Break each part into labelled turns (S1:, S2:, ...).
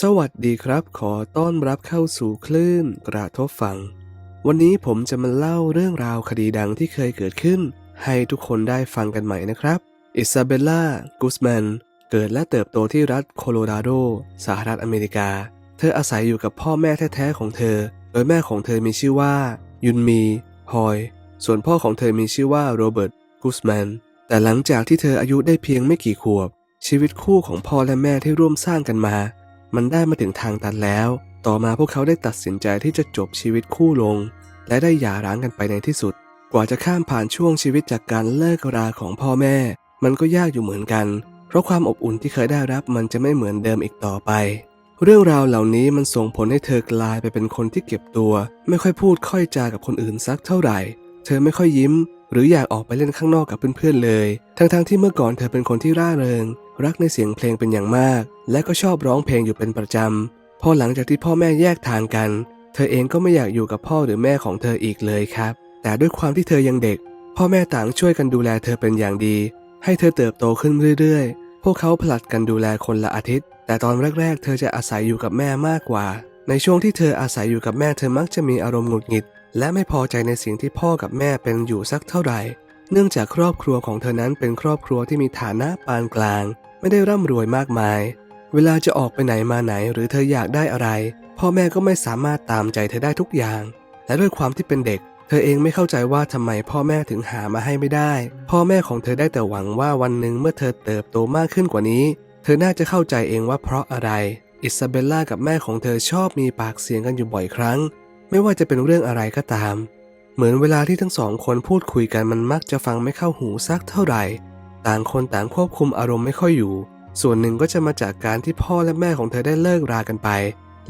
S1: สวัสดีครับ ขอต้อนรับเข้าสู่คลื่นกระทบฟัง วันนี้ผมจะมาเล่าเรื่องราวคดีดังที่เคยเกิดขึ้น ให้ทุกคนได้ฟังกันใหม่นะครับ อิซาเบลล่า กุสแมน เกิดและเติบโตที่รัฐโคโลราโด สหรัฐอเมริกา เธออาศัยอยู่กับพ่อแม่แท้ๆของเธอ โดยแม่ของเธอมีชื่อว่า ยุนมี ฮอย ส่วนพ่อของเธอมีชื่อว่าโรเบิร์ต กุสแมน แต่หลังจากที่เธออายุได้เพียงไม่กี่ขวบ ชีวิตคู่ของพ่อและแม่ที่ร่วมสร้างกันมา มันได้มาถึงทางตันแล้ว ต่อมาพวกเขาได้ตัดสินใจที่จะจบชีวิตคู่ลง และได้หย่าร้างกันไปในที่สุด กว่าจะข้ามผ่านช่วงชีวิตจากการเลิกราของพ่อแม่ มันก็ยากอยู่เหมือนกัน เพราะความอบอุ่นที่เคยได้รับมันจะไม่เหมือนเดิมอีกต่อไป เรื่องราวเหล่านี้มันส่งผลให้เธอกลายไปเป็นคนที่เก็บตัว ไม่ค่อยพูดค่อยจากับคนอื่นสักเท่าไหร่ เธอไม่ค่อยยิ้ม หรืออยากออกไปเล่นข้างนอกกับเพื่อนๆเลย ทั้งๆที่เมื่อก่อนเธอเป็นคนที่ร่าเริงรักในเสียงเพลงเป็นอย่างมาก และก็ชอบร้องเพลงอยู่เป็นประจำ พอหลังจากที่พ่อแม่แยกทางกัน เธอเองก็ไม่อยากอยู่กับพ่อหรือแม่ของเธออีกเลยครับ แต่ด้วยความที่เธอยังเด็ก พ่อแม่ต่างช่วยกันดูแลเธอเป็นอย่างดี ให้เธอเติบโตขึ้นเรื่อยๆ พวกเขาผลัดกันดูแลคนละอาทิตย์ แต่ตอนแรกๆ เธอจะอาศัยอยู่กับแม่มากกว่า ในช่วงที่เธออาศัยอยู่กับแม่เธอมักจะมีอารมณ์หงุดหงิด และไม่พอใจในสิ่งที่พ่อกับแม่เป็นอยู่สักเท่าไหร่ เนื่องจากครอบครัวของเธอนั้นเป็นครอบครัวที่มีฐานะปานกลาง ไม่ได้ร่ำรวยมากมาย เวลาจะออกไปไหนมาไหนหรือเธออยากได้อะไร พ่อแม่ก็ไม่สามารถตามใจเธอได้ทุกอย่าง และด้วยความที่เป็นเด็ก เธอเองไม่เข้าใจว่าทำไมพ่อแม่ถึงหามาให้ไม่ได้ พ่อแม่ของเธอได้แต่หวังว่าวันหนึ่งเมื่อเธอเติบโตมากขึ้นกว่านี้ เธอน่าจะเข้าใจเองว่าเพราะอะไร อิซาเบลล่ากับแม่ของเธอชอบมีปากเสียงกันอยู่บ่อยครั้ง ไม่ว่าจะเป็นเรื่องอะไรก็ตาม เหมือนเวลาที่ทั้งสองคนพูดคุยกันมันมักจะฟังไม่เข้าหูสักเท่าไหร่ ต่างคนต่างควบคุมอารมณ์ไม่ค่อยอยู่ ส่วนหนึ่งก็จะมาจากการที่พ่อและแม่ของเธอได้เลิกรากันไป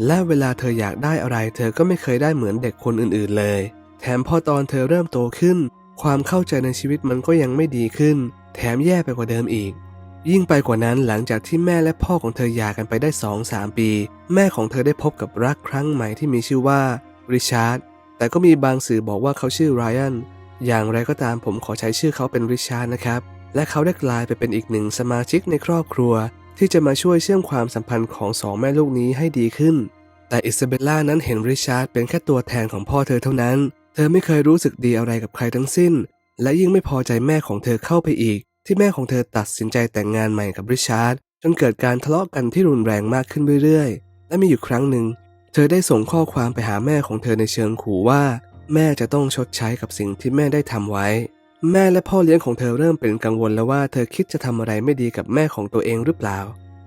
S1: และเวลาเธออยากได้อะไร เธอก็ไม่เคยได้เหมือนเด็กคนอื่นๆเลย แถมพอตอนเธอเริ่มโตขึ้น ความเข้าใจในชีวิตมันก็ยังไม่ดีขึ้น แถมแย่ไปกว่าเดิมอีก ยิ่งไปกว่านั้นหลังจากที่แม่และพ่อของเธอหย่ากันไปได้2-3ปี แม่ของเธอได้พบกับรักครั้งใหม่ที่มีชื่อว่าริชาร์ด แต่ก็มีบางสื่อบอกว่าเขาชื่อไรอันอย่างไรก็ตามผมขอใช้ชื่อเขาเป็นริชาร์ดนะครับ และเขาได้กลายไปเป็นอีกหนึ่งสมาชิกในครอบครัว ที่จะมาช่วยเชื่อมความสัมพันธ์ของสองแม่ลูกนี้ให้ดีขึ้น แต่อิซาเบลล่านั้นเห็นริชาร์ดเป็นแค่ตัวแทนของพ่อเธอเท่านั้น เธอไม่เคยรู้สึกดีอะไรกับใครทั้งสิ้น และยิ่งไม่พอใจแม่ของเธอเข้าไปอีก ที่แม่ของเธอตัดสินใจแต่งงานใหม่กับริชาร์ดจนเกิดการทะเลาะกันที่รุนแรงมากขึ้นเรื่อยๆ และมีอยู่ครั้งหนึ่ง เธอได้ส่งข้อความไปหาแม่ของเธอในเชิงขู่ว่า แม่จะต้องชดใช้กับสิ่งที่แม่ได้ทำไว้ แม่และพ่อเลี้ยงของเธอเริ่มเป็นกังวลแล้วว่าเธอคิดจะทำอะไรไม่ดีกับแม่ของตัวเองหรือเปล่า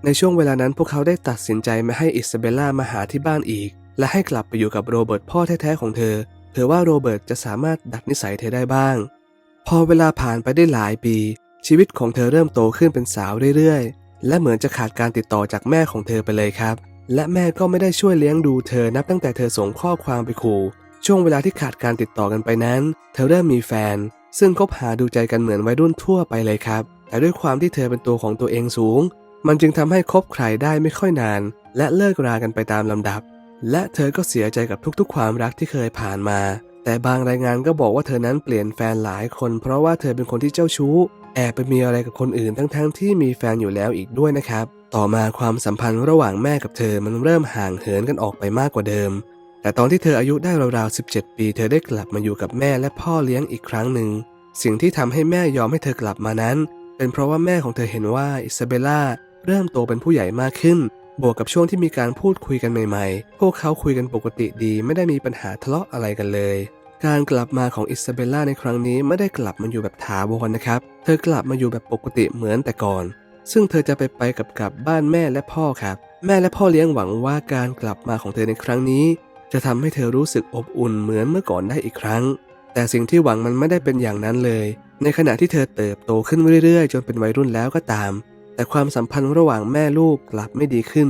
S1: ในช่วงเวลานั้นพวกเขาได้ตัดสินใจไม่ให้อิซาเบลล่ามาหาที่บ้านอีก และให้กลับไปอยู่กับโรเบิร์ตพ่อแท้ๆของเธอเผื่อว่าโรเบิร์ตจะสามารถดัดนิสัยเธอได้บ้าง พอเวลาผ่านไปได้หลายปี ชีวิตของเธอเริ่มโตขึ้นเป็นสาวเรื่อยๆ และเหมือนจะขาดการติดต่อจากแม่ของเธอไปเลยครับ และแม่ก็ไม่ได้ช่วยเลี้ยงดูเธอนับตั้งแต่เธอส่งข้อความไปขู่ช่วงเวลาที่ขาดการติดต่อกันไปนั้น เธอเริ่มมีแฟน ซึ่งคบหาดูใจกันเหมือนวัยรุ่นทั่วไปเลยครับ แต่ด้วยความที่เธอเป็นตัวของตัวเองสูง มันจึงทำให้คบใครได้ไม่ค่อยนาน และเลิกรากันไปตามลำดับ และเธอก็เสียใจกับทุกๆ ความรักที่เคยผ่านมา แต่บางรายงานก็บอกว่าเธอนั้นเปลี่ยนแฟนหลายคน เพราะว่าเธอเป็นคนที่เจ้าชู้ แอบไปมีอะไรกับคนอื่นทั้งๆที่มีแฟนอยู่แล้วอีกด้วยนะครับ ต่อมาความสัมพันธ์ระหว่างแม่กับเธอมันเริ่มห่างเหินกันออกไปมากกว่าเดิม แต่ตอนที่เธออายุได้ราวๆ 17 ปี เธอได้กลับมาอยู่กับแม่และพ่อเลี้ยงอีกครั้งหนึ่ง สิ่งที่ทำให้แม่ยอมให้เธอกลับมานั้น เป็นเพราะว่าแม่ของเธอเห็นว่าอิซาเบลล่าเริ่มโตเป็นผู้ใหญ่มากขึ้น บวกกับช่วงที่มีการพูดคุยกันใหม่ๆ พวกเขาคุยกันปกติดีไม่ได้มีปัญหาทะเลาะอะไรกันเลยการกลับมาของอิซาเบลล่าในครั้งนี้ไม่ได้กลับมาอยู่แบบถาวรนะครับ เธอกลับมาอยู่แบบปกติเหมือนแต่ก่อน ซึ่งเธอจะไปไปกับกับบ้านแม่และพ่อครับ แม่และพ่อเลี้ยงหวังว่าการกลับมาของเธอในครั้งนี้ จะทำให้เธอรู้สึกอบอุ่นเหมือนเมื่อก่อนได้อีกครั้ง แต่สิ่งที่หวังมันไม่ได้เป็นอย่างนั้นเลย ในขณะที่เธอเติบโตขึ้นเรื่อยๆ จนเป็นวัยรุ่นแล้วก็ตาม แต่ความสัมพันธ์ระหว่างแม่ลูกกลับไม่ดีขึ้น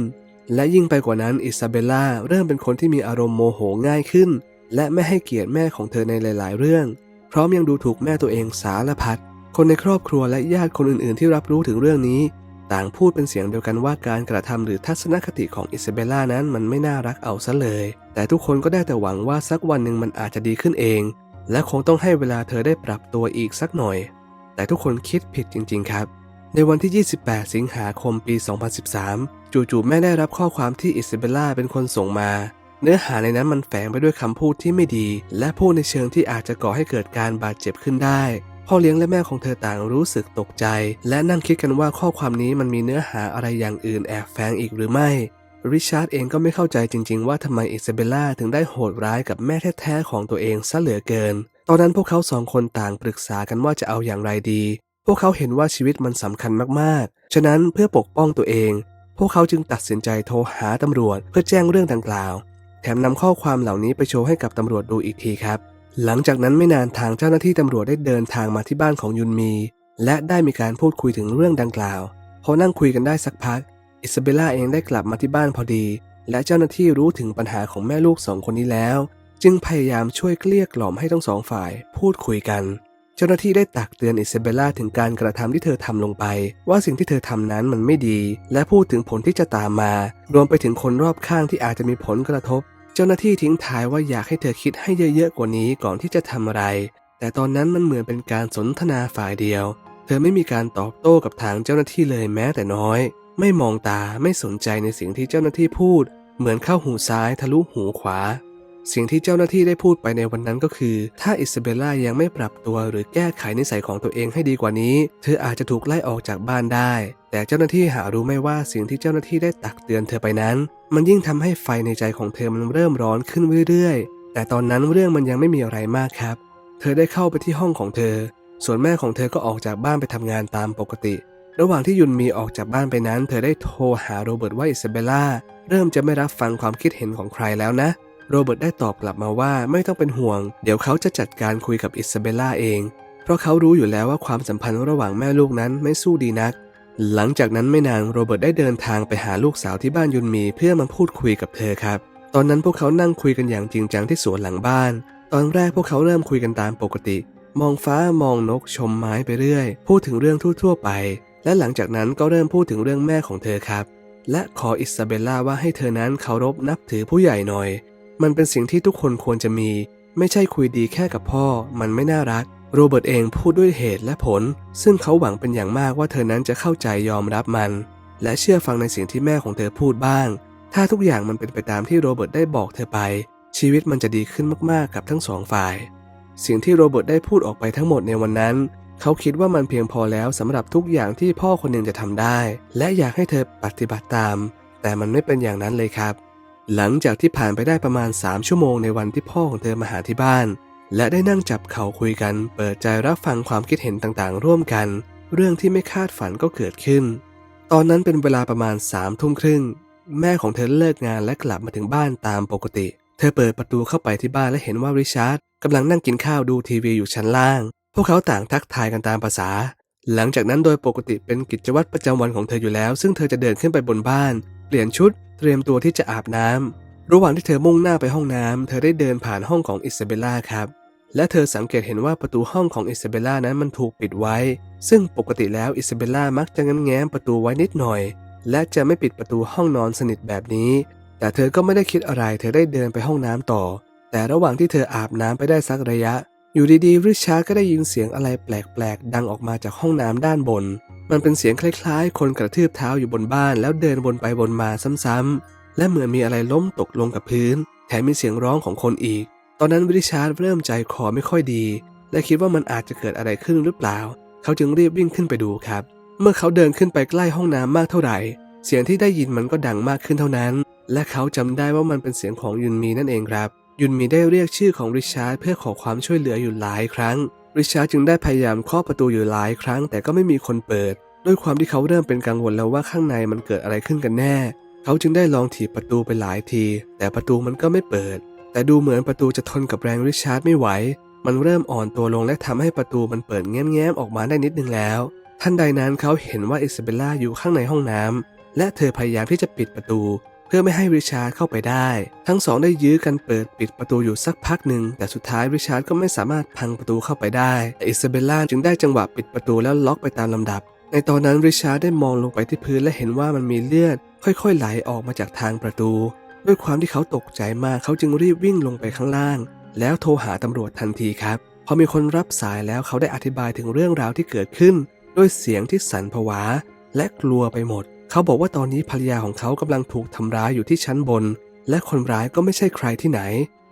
S1: และยิ่งไปกว่านั้นอิซาเบลล่าเริ่มเป็นคนที่มีอารมณ์โมโหง่ายขึ้น และไม่ให้เกียรติแม่ของเธอในหลาย ๆ เรื่อง พร้อมยังดูถูกแม่ตัวเองสารพัด คนในครอบครัวและญาติคนอื่นๆ ที่รับรู้ถึงเรื่องนี้ ต่างพูดเป็นเสียงเดียวกันว่าการกระทำหรือทัศนคติของอิซาเบลล่านั้นมันไม่น่ารักเอาซะเลย แต่ทุกคนก็ได้แต่หวังว่าสักวันหนึ่งมันอาจจะดีขึ้นเอง และคงต้องให้เวลาเธอได้ปรับตัวอีกสักหน่อย แต่ทุกคนคิดผิดจริง ๆ ครับ ในวันที่ 28 สิงหาคมปี 2013 จู่ๆแม่ได้รับข้อความที่อิซาเบลล่าเป็นคนส่งมาเนื้อหาในนั้นมันแฝงไปด้วยคำพูดที่ไม่ดี และพูดในเชิงที่อาจจะก่อให้เกิดการบาดเจ็บขึ้นได้ พ่อเลี้ยงและแม่ของเธอต่างรู้สึกตกใจ และนั่งคิดกันว่าข้อความนี้มันมีเนื้อหาอะไรอย่างอื่นแอบแฝงอีกหรือไม่ริชาร์ดเองก็ไม่เข้าใจจริงๆว่าทำไมอิซาเบลล่าถึงได้โหดร้ายกับแม่แท้ๆของตัวเองซะเหลือเกิน ตอนนั้นพวกเขาสองคนต่างปรึกษากันว่าจะเอาอย่างไรดี พวกเขาเห็นว่าชีวิตมันสำคัญมากๆ ฉะนั้นเพื่อปกป้องตัวเอง พวกเขาจึงตัดสินใจโทรหาตำรวจเพื่อแจ้งเรื่องดังกล่าว แถมนำข้อความเหล่านี้ไปโชว์ให้กับตำรวจดูอีกทีครับ หลังจากนั้นไม่นานทางเจ้าหน้าที่ตำรวจได้เดินทางมาที่บ้านของยุนมี และได้มีการพูดคุยถึงเรื่องดังกล่าวพอนั่งคุยกันได้สักพัก อิซาเบลล่าเองได้กลับมาที่บ้านพอดี และเจ้าหน้าที่รู้ถึงปัญหาของแม่ลูกสองคนนี้แล้ว จึงพยายามช่วยเกลี้ยกล่อมให้ทั้งสองฝ่าย พูดคุยกัน เจ้าหน้าที่ได้ตักเตือนอิซาเบลล่าถึงการกระทำที่เธอทำลงไป ว่าสิ่งที่เธอทำนั้นมันไม่ดี และพูดถึงผลที่จะตามมา รวมไปถึงคนรอบข้างที่อาจจะมีผลกระทบ เจ้าหน้าที่ทิ้งท้ายว่าอยากให้เธอคิดให้เยอะๆกว่านี้ก่อนที่จะทำอะไร แต่ตอนนั้นมันเหมือนเป็นการสนทนาฝ่ายเดียว เธอไม่มีการตอบโต้กับทางเจ้าหน้าที่เลยแม้แต่น้อย ไม่มองตาไม่สนใจในสิ่งที่เจ้าหน้าที่พูด เหมือนเข้าหูซ้ายทะลุหูขวา สิ่งที่เจ้าหน้าที่ได้พูดไปในวันนั้นก็คือ ถ้าอิซาเบลล่ายังไม่ปรับตัวหรือแก้ไขนิสัยของตัวเองให้ดีกว่านี้ เธออาจจะถูกไล่ออกจากบ้านได้ แต่เจ้าหน้าที่หารู้ไม่ว่าสิ่งที่เจ้าหน้าที่ได้ตักเตือนเธอไปนั้น มันยิ่งทำให้ไฟในใจของเธอมันเริ่มร้อนขึ้นเรื่อยๆ แต่ตอนนั้นเรื่องมันยังไม่มีอะไรมากครับ เธอได้เข้าไปที่ห้องของเธอ ส่วนแม่ของเธอก็ออกจากบ้านไปทำงานตามปกติ ระหว่างที่ยุนมีออกจากบ้านไปนั้น เธอได้โทรหาโรเบิร์ตว่าอิซาเบลล่าเริ่มจะไม่รับฟังความคิดเห็นของใครแล้วนะ โรเบิร์ตได้ตอบกลับมาว่าไม่ต้องเป็นห่วง เดี๋ยวเขาจะจัดการคุยกับอิซาเบลล่าเอง เพราะเขารู้อยู่แล้วว่าความสัมพันธ์ระหว่างแม่ลูกนั้นไม่สู้ดีนัก หลังจากนั้นไม่นานโรเบิร์ตได้เดินทางไปหาลูกสาวที่บ้านยุนมีเพื่อมาพูดคุยกับเธอครับ ตอนนั้นพวกเขานั่งคุยกันอย่างจริงจังที่สวนหลังบ้าน ตอนแรกพวกเขาเริ่มคุยกันตามปกติ มองฟ้ามองนกชมไม้ไปเรื่อย พูดถึงเรื่องทั่วๆไป และหลังจากนั้นก็เริ่มพูดถึงเรื่องแม่ของเธอครับ และขออิซาเบลล่าว่าให้เธอนั้นเคารพนับถือผู้ใหญ่หน่อย มันเป็นสิ่งที่ทุกคนควรจะมี ไม่ใช่คุยดีแค่กับพ่อ มันไม่น่ารัก โรเบิร์ตเองพูดด้วยเหตุและผล ซึ่งเขาหวังเป็นอย่างมากว่าเธอนั้นจะเข้าใจยอมรับมัน และเชื่อฟังในสิ่งที่แม่ของเธอพูดบ้าง ถ้าทุกอย่างมันเป็นไปตามที่โรเบิร์ตได้บอกเธอไป ชีวิตมันจะดีขึ้นมากๆกับทั้งสองฝ่าย สิ่งที่โรเบิร์ตได้พูดออกไปทั้งหมดในวันนั้นเขาคิดว่ามันเพียงพอแล้วสำหรับทุกอย่างที่พ่อคนหนึ่งจะทำได้ และอยากให้เธอปฏิบัติตาม แต่มันไม่เป็นอย่างนั้นเลยครับ หลังจากที่ผ่านไปได้ประมาณ 3 ชั่วโมงในวันที่พ่อของเธอมาหาที่บ้าน และได้นั่งจับเข่าคุยกัน เปิดใจรับฟังความคิดเห็นต่างๆ ร่วมกัน เรื่องที่ไม่คาดฝันก็เกิดขึ้น ตอนนั้นเป็นเวลาประมาณ3ามทุ่มครึ่ง แม่ของเธอเลิกงานและกลับมาถึงบ้านตามปกติ เธอเปิดประตูเข้าไปที่บ้านและเห็นว่าริชาร์ดกำลังนั่งกินข้าวดูทีวีอยู่ชั้นล่าง พวกเขาต่างทักทายกันตามภาษา หลังจากนั้นโดยปกติเป็นกิจวัตรประจำวันของเธออยู่แล้ว ซึ่งเธอจะเดินขึ้นไปบนบ้าน ลี่ยนชุดเตรียมตัวที่จะอาบน้ำระหว่างที่เธอมุ่งหน้าไปห้องน้ำเธอได้เดินผ่านห้องของอิซาเบลล่าครับ และเธอสังเกตเห็นว่าประตูห้องของอิซาเบลล่านั้นมันถูกปิดไว้ ซึ่งปกติแล้วอิซาเบลล่ามักจะง้มแง้มประตูไว้นิดหน่อย และจะไม่ปิดประตูห้องนอนสนิทแบบนี้ แต่เธอก็ไม่ได้คิดอะไร เธอได้เดินไปห้องน้ำต่อ แต่ระหว่างที่เธออาบน้ำไปได้สักระยะ อยู่ดีๆริชาร์ก็ได้ยินเสียงอะไรแปลกๆ ดังออกมาจากห้องน้ำด้านบน มันเป็นเสียงคล้ายๆ คนกระทืบเท้าอยู่บนบ้านแล้วเดินวนไปวนมาซ้ำๆ และเหมือนมีอะไรล้มตกลงกับพื้น แถมมีเสียงร้องของคนอีก ตอนนั้นวิริชาร์ดเริ่มใจคอไม่ค่อยดี และคิดว่ามันอาจจะเกิดอะไรขึ้นหรือเปล่า เขาจึงรีบวิ่งขึ้นไปดูครับ เมื่อเขาเดินขึ้นไปใกล้ห้องน้ำมากเท่าไหร่ เสียงที่ได้ยินมันก็ดังมากขึ้นเท่านั้น และเขาจำได้ว่ามันเป็นเสียงของยุนมีนั่นเองครับ ยุนมีได้เรียกชื่อของริชาร์ดเพื่อขอความช่วยเหลืออยู่หลายครั้ง ริชาร์ดจึงได้พยายามเคาะประตูอยู่หลายครั้งแต่ก็ไม่มีคนเปิด ด้วยความที่เขาเริ่มเป็นกังวลแล้วว่าข้างในมันเกิดอะไรขึ้นกันแน่ เขาจึงได้ลองถีบประตูไปหลายที แต่ประตูมันก็ไม่เปิด แต่ดูเหมือนประตูจะทนกับแรงริชาร์ดไม่ไหว มันเริ่มอ่อนตัวลงและทำให้ประตูมันเปิดแง้มๆออกมาได้นิดนึงแล้วทันใดนั้นเขาเห็นว่าอิซาเบลล่าอยู่ข้างในห้องน้ำและเธอพยายามที่จะปิดประตู พื่อไม่ให้ริชาร์ดเข้าไปได้ ทั้งสองได้ยื้อกันเปิดปิดประตูอยู่สักพักหนึ่ง แต่สุดท้ายริชาร์ดก็ไม่สามารถพังประตูเข้าไปได้แต่อิซาเบลล่าจึงได้จังหวะปิดประตูแล้วล็อกไปตามลำดับ ในตอนนั้นริชาร์ดได้มองลงไปที่พื้นและเห็นว่ามันมีเลือด ค่อยๆไหลออกมาจากทางประตู ด้วยความที่เขาตกใจมากเขาจึงรีบวิ่งลงไปข้างล่าง แล้วโทรหาตำรวจทันทีครับพอมีคนรับสายแล้วเขาได้อธิบายถึงเรื่องราวที่เกิดขึ้น ด้วยเสียงที่สั่นผวาและกลัวไปหมด เขาบอกว่าตอนนี้ภรรยาของเขากำลังถูกทำร้ายอยู่ที่ชั้นบน และคนร้ายก็ไม่ใช่ใครที่ไหน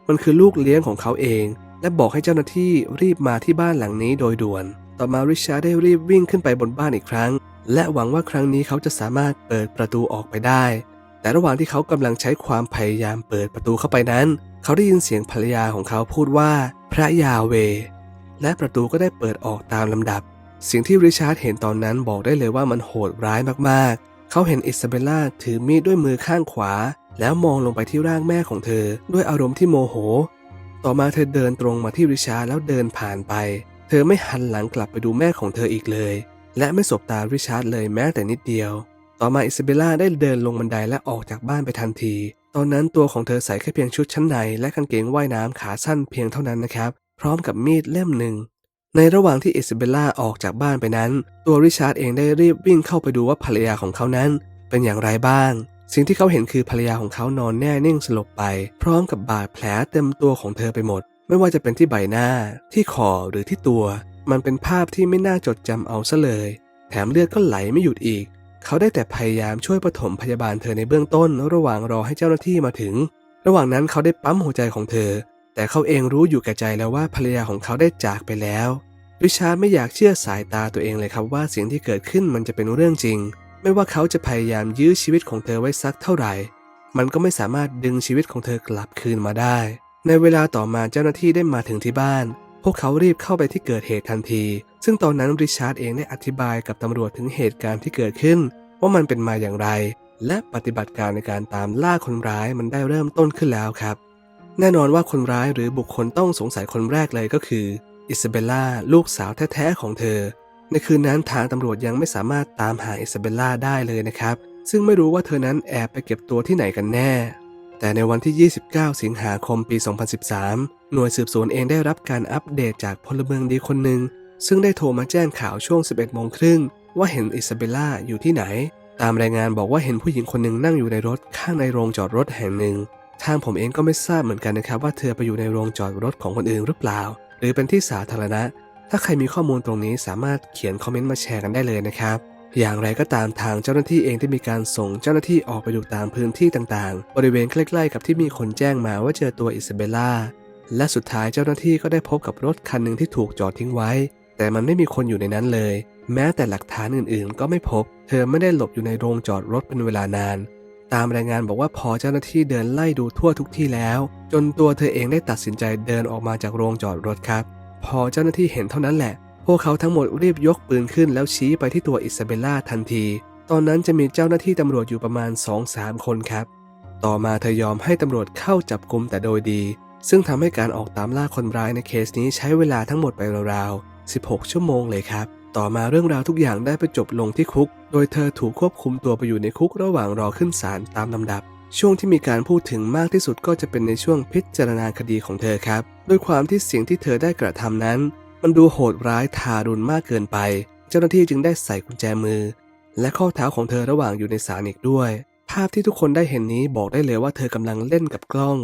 S1: มันคือลูกเลี้ยงของเขาเอง และบอกให้เจ้าหน้าที่รีบมาที่บ้านหลังนี้โดยด่วน ต่อมาริชาร์ดได้รีบวิ่งขึ้นไปบนบ้านอีกครั้ง และหวังว่าครั้งนี้เขาจะสามารถเปิดประตูออกไปได้ แต่ระหว่างที่เขากำลังใช้ความพยายามเปิดประตูเข้าไปนั้น เขาได้ยินเสียงภรรยาของเขาพูดว่า พระยาเว และประตูก็ได้เปิดออกตามลำดับ สิ่งที่ริชาร์ดเห็นตอนนั้นบอกได้เลยว่ามันโหดร้ายมากๆ เขาเห็นอิซาเบลล่าถือมีดด้วยมือข้างขวา แล้วมองลงไปที่ร่างแม่ของเธอ ด้วยอารมณ์ที่โมโห ต่อมาเธอเดินตรงมาที่ริชาร์ดแล้วเดินผ่านไป เธอไม่หันหลังกลับไปดูแม่ของเธออีกเลย และไม่สบตาริชาร์ดเลยแม้แต่นิดเดียว ต่อมาอิซาเบลล่าได้เดินลงบันไดและออกจากบ้านไปทันที ตอนนั้นตัวของเธอใส่แค่เพียงชุดชั้นในและกางเกงว่ายน้ำขาสั้นเพียงเท่านั้นนะครับ พร้อมกับมีดเล่มหนึ่ง ในระหว่างที่อิซาเบลล่าออกจากบ้านไปนั้น ตัวริชาร์ดเองได้รีบวิ่งเข้าไปดูว่าภรรยาของเขานั้น เป็นอย่างไรบ้าง สิ่งที่เขาเห็นคือภรรยาของเขานอนแน่นิ่งสลบไป พร้อมกับบาดแผลเต็มตัวของเธอไปหมด ไม่ว่าจะเป็นที่ใบหน้า ที่คอหรือที่ตัว มันเป็นภาพที่ไม่น่าจดจำเอาซะเลย แถมเลือดก็ไหลไม่หยุดอีก เขาได้แต่พยายามช่วยปฐมพยาบาลเธอในเบื้องต้น ระหว่างรอให้เจ้าหน้าที่มาถึง ระหว่างนั้นเขาได้ปั๊มหัวใจของเธอ แต่เขาเองรู้อยู่แก่ใจแล้วว่าภรรยาของเขาได้จากไปแล้วริชาร์ดไม่อยากเชื่อสายตาตัวเองเลยครับว่าสิ่งที่เกิดขึ้นมันจะเป็นเรื่องจริง ไม่ว่าเขาจะพยายามยื้อชีวิตของเธอไว้สักเท่าไหร่ มันก็ไม่สามารถดึงชีวิตของเธอกลับคืนมาได้ ในเวลาต่อมาเจ้าหน้าที่ได้มาถึงที่บ้าน พวกเขารีบเข้าไปที่เกิดเหตุทันที ซึ่งตอนนั้นริชาร์ดเองได้อธิบายกับตำรวจถึงเหตุการณ์ที่เกิดขึ้น ว่ามันเป็นมาอย่างไร และปฏิบัติการในการตามล่าคนร้ายมันได้เริ่มต้นขึ้นแล้วครับ แน่นอนว่าคนร้ายหรือบุคคลต้องสงสัยคนแรกเลยก็คือ อิซาเบลล่าลูกสาวแท้ๆของเธอ ในคืนนั้นทางตำรวจยังไม่สามารถตามหาอิซาเบลล่าได้เลยนะครับ ซึ่งไม่รู้ว่าเธอนั้นแอบไปเก็บตัวที่ไหนกันแน่ แต่ในวันที่ 29 สิงหาคมปี 2013 หน่วยสืบสวนเองได้รับการอัปเดตจากพลเมืองดีคนหนึ่งซึ่งได้โทรมาแจ้งข่าวช่วง 11โมงครึ่งว่าเห็นอิซาเบลล่าอยู่ที่ไหน ตามรายงานบอกว่าเห็นผู้หญิงคนหนึ่งนั่งอยู่ในรถข้างในโรงจอดรถแห่งหนึ่ง ทางผมเองก็ไม่ทราบเหมือนกันนะครับ ว่าเธอไปอยู่ในโรงจอดรถของคนอื่นหรือเปล่า หรือเป็นที่สาธารณะ ถ้าใครมีข้อมูลตรงนี้สามารถเขียนคอมเมนต์มาแชร์กันได้เลยนะครับ อย่างไรก็ตามทางเจ้าหน้าที่เองได้มีการส่งเจ้าหน้าที่ออกไปดูตามพื้นที่ต่างๆ บริเวณใกล้ๆกับที่มีคนแจ้งมาว่าเจอตัวอิซาเบลล่า และสุดท้ายเจ้าหน้าที่ก็ได้พบกับรถคันหนึ่งที่ถูกจอดทิ้งไว้ แต่มันไม่มีคนอยู่ในนั้นเลย แม้แต่หลักฐานอื่นๆ ก็ไม่พบ เธอไม่ได้หลบอยู่ในโรงจอดรถเป็นเวลานาน ตามรายงานบอกว่าพอเจ้าหน้าที่เดินไล่ดูทั่วทุกที่แล้ว จนตัวเธอเองได้ตัดสินใจเดินออกมาจากโรงจอดรถครับ พอเจ้าหน้าที่เห็นเท่านั้นแหละ พวกเขาทั้งหมดรีบยกปืนขึ้นแล้วชี้ไปที่ตัวอิซาเบลล่าทันที ตอนนั้นจะมีเจ้าหน้าที่ตำรวจอยู่ประมาณ 2-3 คนครับ ต่อมาเธอยอมให้ตำรวจเข้าจับกลุมแต่โดยดี ซึ่งทำให้การออกตามล่าคนร้ายในเคสนี้ใช้เวลาทั้งหมดไปราวๆ16 ชั่วโมงเลยครับ ต่อมาเรื่องราวทุกอย่างได้ไปจบลงที่คุก โดยเธอถูกควบคุมตัวไปอยู่ในคุกระหว่างรอขึ้นศาลตามลำดับ ช่วงที่มีการพูดถึงมากที่สุดก็จะเป็นในช่วงพิจารณาคดีของเธอครับ ด้วยความที่สิ่งที่เธอได้กระทำนั้น มันดูโหดร้ายทารุณมากเกินไป เจ้าหน้าที่จึงได้ใส่กุญแจมือ และข้อเท้าของเธอระหว่างอยู่ในศาลอีกด้วย ภาพที่ทุกคนได้เห็นนี้บอกได้เลยว่าเธอกำลังเล่นกับกล้อง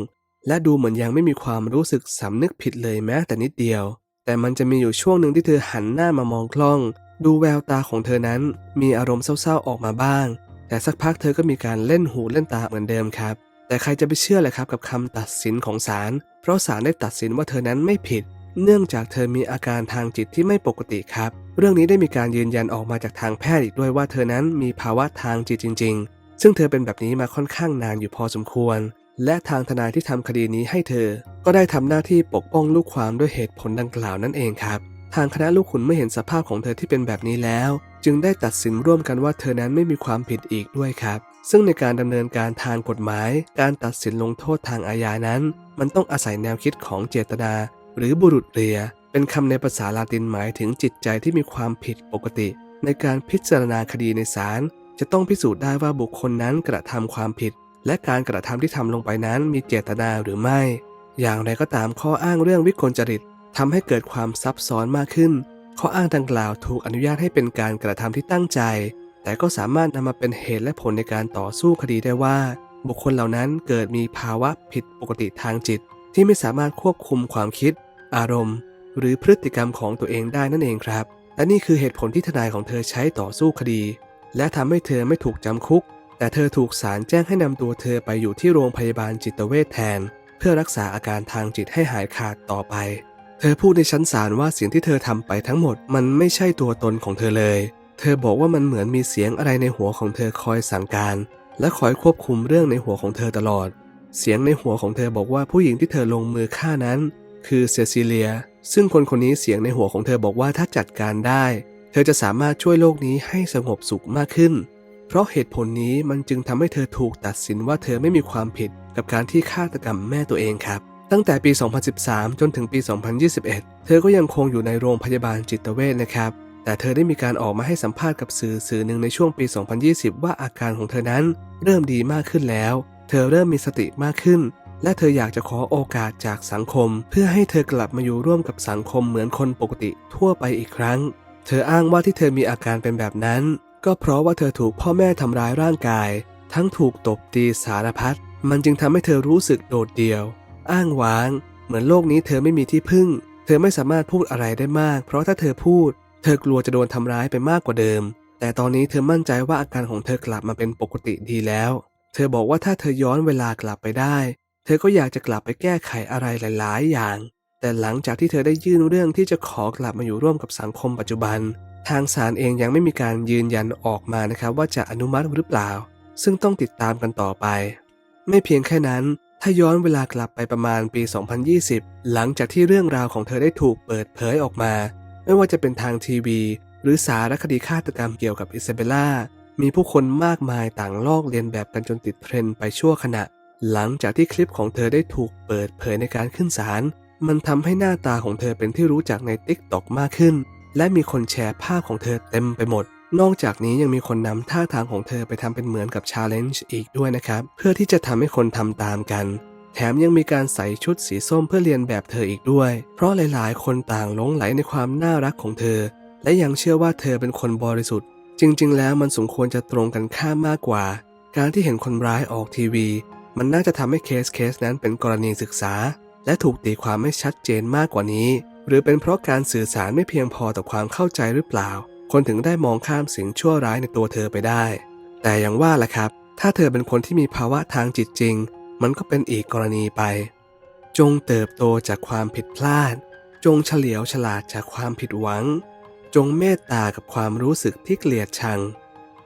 S1: และดูเหมือนยังไม่มีความรู้สึกสำนึกผิดเลยแม้แต่นิดเดียว แต่มันจะมีอยู่ช่วงหนึ่งที่เธอหันหน้ามามองกล้อง ดูแววตาของเธอนั้นมีอารมณ์เศร้าๆออกมาบ้าง แต่สักพักเธอก็มีการเล่นหูเล่นตาเหมือนเดิมครับ แต่ใครจะไปเชื่อเลยครับกับคำตัดสินของศาลเพราะศาลได้ตัดสินว่าเธอนั้นไม่ผิด เนื่องจากเธอมีอาการทางจิตที่ไม่ปกติครับ เรื่องนี้ได้มีการยืนยันออกมาจากทางแพทย์อีกด้วยว่าเธอนั้นมีภาวะทางจิตจริง ๆ ซึ่งเธอเป็นแบบนี้มาค่อนข้างนานอยู่พอสมควร และทางทนายที่ทำคดีนี้ให้เธอ ก็ได้ทำหน้าที่ปกป้องลูกความด้วยเหตุผลดังกล่าวนั่นเองครับ ทางคณะลูกขุนเมื่อเห็นสภาพของเธอที่เป็นแบบนี้แล้ว จึงได้ตัดสินร่วมกันว่าเธอนั้นไม่มีความผิดอีกด้วยครับ ซึ่งในการดำเนินการทางกฎหมาย การตัดสินลงโทษทางอาญานั้น มันต้องอาศัยแนวคิดของเจตนา หรือบุรุษเรีย เป็นคำในภาษาลาตินหมายถึงจิตใจที่มีความผิดปกติ ในการพิจารณาคดีในศาลจะต้องพิสูจน์ได้ว่าบุคคลนั้นกระทำความผิด และการกระทำที่ทำลงไปนั้นมีเจตนาหรือไม่ อย่างไรก็ตามข้ออ้างเรื่องวิกลจริตทำให้เกิดความซับซ้อนมากขึ้น ข้ออ้างดังกล่าวถูกอนุญาตให้เป็นการกระทำที่ตั้งใจ แต่ก็สามารถนำมาเป็นเหตุและผลในการต่อสู้คดีได้ว่า บุคคลเหล่านั้นเกิดมีภาวะผิดปกติทางจิต ที่ไม่สามารถควบคุมความคิด อารมณ์ หรือพฤติกรรมของตัวเองได้นั่นเองครับและนี่คือเหตุผลที่ทนายของเธอใช้ต่อสู้คดี และทำให้เธอไม่ถูกจำคุก แต่เธอถูกศาลแจ้งให้นำตัวเธอไปอยู่ที่โรงพยาบาลจิตเวชแทน เพื่อรักษาอาการทางจิตให้หายขาดต่อไป เธอพูดในชั้นศาลว่าสิ่งที่เธอทำไปทั้งหมดมันไม่ใช่ตัวตนของเธอเลย เธอบอกว่ามันเหมือนมีเสียงอะไรในหัวของเธอคอยสั่งการ และคอยควบคุมเรื่องในหัวของเธอตลอด เสียงในหัวของเธอบอกว่าผู้หญิงที่เธอลงมือฆ่านั้น คือเซซิเลีย ซึ่งคนคนนี้เสียงในหัวของเธอบอกว่าถ้าจัดการได้ เธอจะสามารถช่วยโลกนี้ให้สงบสุขมากขึ้น เพราะเหตุผลนี้มันจึงทำให้เธอถูกตัดสินว่าเธอไม่มีความผิดกับการที่ฆาตกรรมแม่ตัวเองครับ ตั้งแต่ปี 2013 จนถึงปี 2021 เธอก็ยังคงอยู่ในโรงพยาบาลจิตเวชนะครับ แต่เธอได้มีการออกมาให้สัมภาษณ์กับสื่อสื่อหนึ่งในช่วงปี 2020 ว่าอาการของเธอนั้นเริ่มดีมากขึ้นแล้ว เธอเริ่มมีสติมากขึ้น และเธออยากจะขอโอกาสจากสังคม เพื่อให้เธอกลับมาอยู่ร่วมกับสังคมเหมือนคนปกติทั่วไปอีกครั้ง เธออ้างว่าที่เธอมีอาการเป็นแบบนั้น ก็เพราะว่าเธอถูกพ่อแม่ทำร้ายร่างกาย ทั้งถูกตบตีสารพัดมันจึงทำให้เธอรู้สึกโดดเดี่ยว อ้างว้าง เหมือนโลกนี้เธอไม่มีที่พึ่ง เธอไม่สามารถพูดอะไรได้มาก เพราะถ้าเธอพูด เธอกลัวจะโดนทำร้ายไปมากกว่าเดิม แต่ตอนนี้เธอมั่นใจว่าอาการของเธอกลับมาเป็นปกติดีแล้ว เธอบอกว่าถ้าเธอย้อนเวลากลับไปได้ เธอก็อยากจะกลับไปแก้ไขอะไรหลาย ๆ อย่าง แต่หลังจากที่เธอได้ยื่นเรื่องที่จะขอกลับมาอยู่ร่วมกับสังคมปัจจุบัน ทางศาลเองยังไม่มีการยืนยันออกมานะครับว่าจะอนุมัติหรือเปล่า ซึ่งต้องติดตามกันต่อไป ไม่เพียงแค่นั้น ถ้าย้อนเวลากลับไปประมาณปี 2020 หลังจากที่เรื่องราวของเธอได้ถูกเปิดเผยออกมา ไม่ว่าจะเป็นทางทีวี หรือสารคดีฆาตกรรมเกี่ยวกับอิซาเบล่ามีผู้คนมากมายต่างลอกเลียนแบบกันจนติดเทรนด์ไปชั่วขณะ หลังจากที่คลิปของเธอได้ถูกเปิดเผยในการขึ้นศาลมันทำให้หน้าตาของเธอเป็นที่รู้จักใน t ิ k t o k มากขึ้น และมีคนแชร์ภาพของเธอเต็มไปหมด นอกจากนี้ยังมีคนนำท่าทางของเธอไปทำเป็นเหมือนกับชาเลนจ์อีกด้วยนะครับ เพื่อที่จะทำให้คนทำตามกัน แถมยังมีการใส่ชุดสีส้มเพื่อเรียนแบบเธออีกด้วย เพราะหลายๆ คนต่างหลงไหลในความน่ารักของเธอ และยังเชื่อว่าเธอเป็นคนบริสุทธิ์ จริง ๆ แล้วมันสมควรจะตรงกันข้ามมากกว่า การที่เห็นคนร้ายออกทีวี มันน่าจะทำให้เคสเคสนั้นเป็นกรณีศึกษา และถูกตีความไม่ชัดเจนมากกว่านี้ หรือเป็นเพราะการสื่อสารไม่เพียงพอต่อความเข้าใจหรือเปล่า คนถึงได้มองข้ามสิ่งชั่วร้ายในตัวเธอไปได้ แต่อย่างว่าแหละครับ ถ้าเธอเป็นคนที่มีภาวะทางจิตจริง มันก็เป็นอีกกรณีไป จงเติบโตจากความผิดพลาด จงเฉลียวฉลาดจากความผิดหวัง จงเมตตากับความรู้สึกที่เกลียดชัง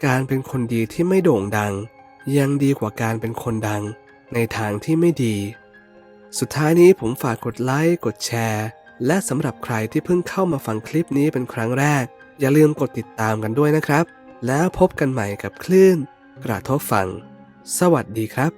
S1: การเป็นคนดีที่ไม่โด่งดัง ยังดีกว่าการเป็นคนดัง ในทางที่ไม่ดี สุดท้ายนี้ผมฝากกดไลค์กดแชร์ และสำหรับใครที่เพิ่งเข้ามาฟังคลิปนี้เป็นครั้งแรก อย่าลืมกดติดตามกันด้วยนะครับ แล้วพบกันใหม่กับคลื่น กระทบฟัง สวัสดีครับ